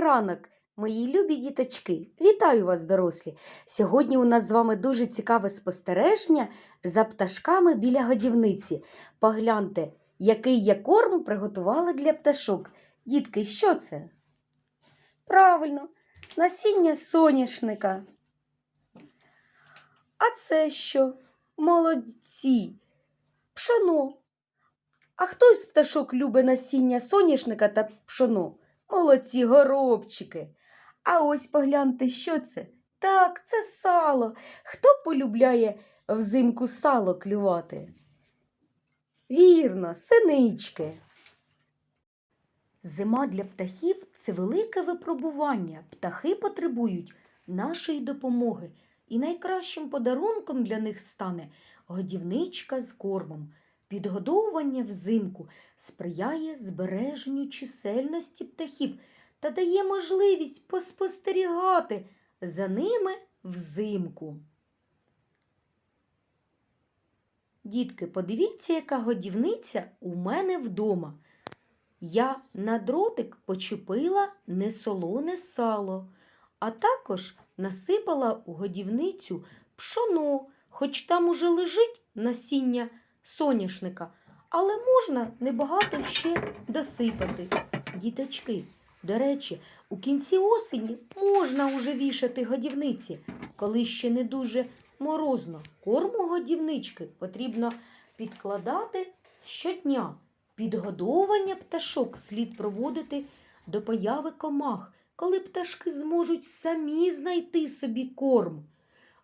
ранок, мої любі діточки! Вітаю вас, дорослі! Сьогодні у нас з вами дуже цікаве спостереження за пташками біля годівниці. Погляньте, який я корм приготувала для пташок. Дітки, що це? Правильно, насіння соняшника. А це що? Молодці! Пшоно. А хто з пташок любить насіння соняшника та пшоно? Молодці горобчики. А ось погляньте, що це? Так, це сало. Хто полюбляє взимку сало клювати? Вірно, синички. Зима для птахів це велике випробування. Птахи потребують нашої допомоги. І найкращим подарунком для них стане годівничка з кормом. Підгодовування взимку сприяє збереженню чисельності птахів та дає можливість поспостерігати за ними взимку. Дітки, подивіться, яка годівниця у мене вдома. Я на дротик почепила несолоне сало, а також насипала у годівницю пшоно, хоч там уже лежить насіння соняшника, але можна небагато ще досипати. Діточки, до речі, у кінці осені можна уже вішати годівниці, коли ще не дуже морозно. Корму годівнички потрібно підкладати щодня. Підгодовування пташок слід проводити до появи комах, коли пташки зможуть самі знайти собі корм.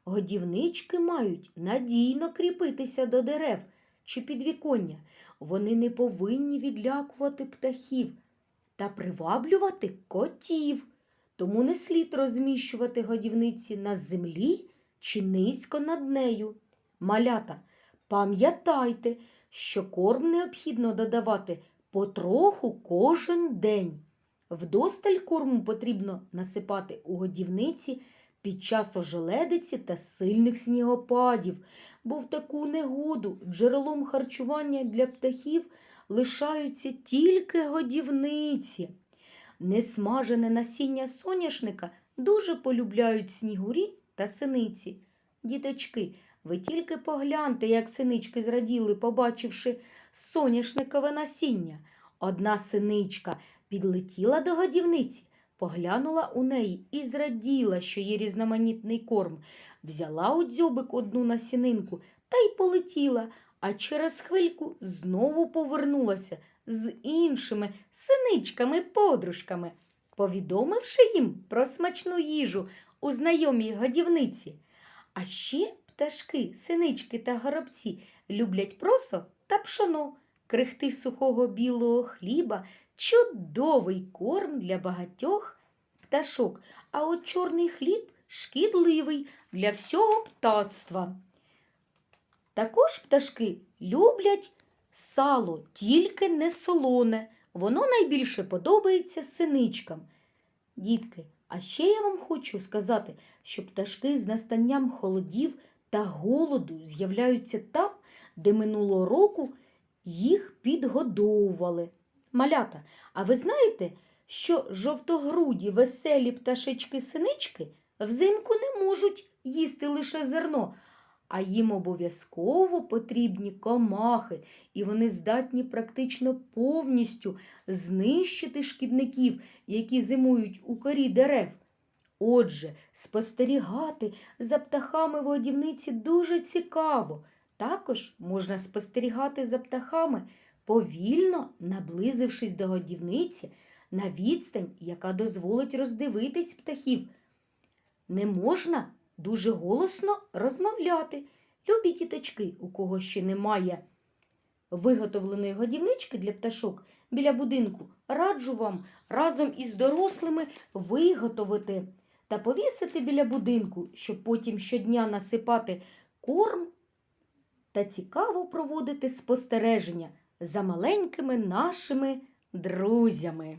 Годівнички мають надійно кріпитися до дерев чи підвіконня. Вони не повинні відлякувати птахів та приваблювати котів. Тому не слід розміщувати годівниці на землі чи низько над нею. Малята, пам'ятайте, що корм необхідно додавати потроху кожен день. Вдосталь корму потрібно насипати у годівниці під час ожеледиці та сильних снігопадів, бо в таку негоду джерелом харчування для птахів лишаються тільки годівниці. Несмажене насіння соняшника дуже полюбляють снігурі та синиці. Діточки, ви тільки погляньте, як синички зраділи, побачивши соняшникове насіння. Одна синичка підлетіла до годівниці, поглянула у неї і зраділа, що є різноманітний корм. Взяла у дзьобик одну насінинку та й полетіла, а через хвильку знову повернулася з іншими синичками-подружками, повідомивши їм про смачну їжу у знайомій годівниці. А ще пташки, синички та горобці люблять просо та пшоно, крихти сухого білого хліба, чудовий корм для багатьох пташок, а от чорний хліб шкідливий для всього птацтва. Також пташки люблять сало, тільки не солоне. Воно найбільше подобається синичкам. Дітки, а ще я вам хочу сказати, що пташки з настанням холодів та голоду з'являються там, де минулого року їх підгодовували. Малята, а ви знаєте, що жовтогруді веселі пташечки-синички взимку не можуть їсти лише зерно, а їм обов'язково потрібні комахи, і вони здатні практично повністю знищити шкідників, які зимують у корі дерев. Отже, спостерігати за птахами в годівниці дуже цікаво. Також можна спостерігати за птахами, повільно наблизившись до годівниці на відстань, яка дозволить роздивитись птахів. Не можна дуже голосно розмовляти. Любі діточки, у кого ще немає виготовленої годівнички для пташок біля будинку, раджу вам разом із дорослими виготовити та повісити біля будинку, щоб потім щодня насипати корм та цікаво проводити спостереження за маленькими нашими друзями.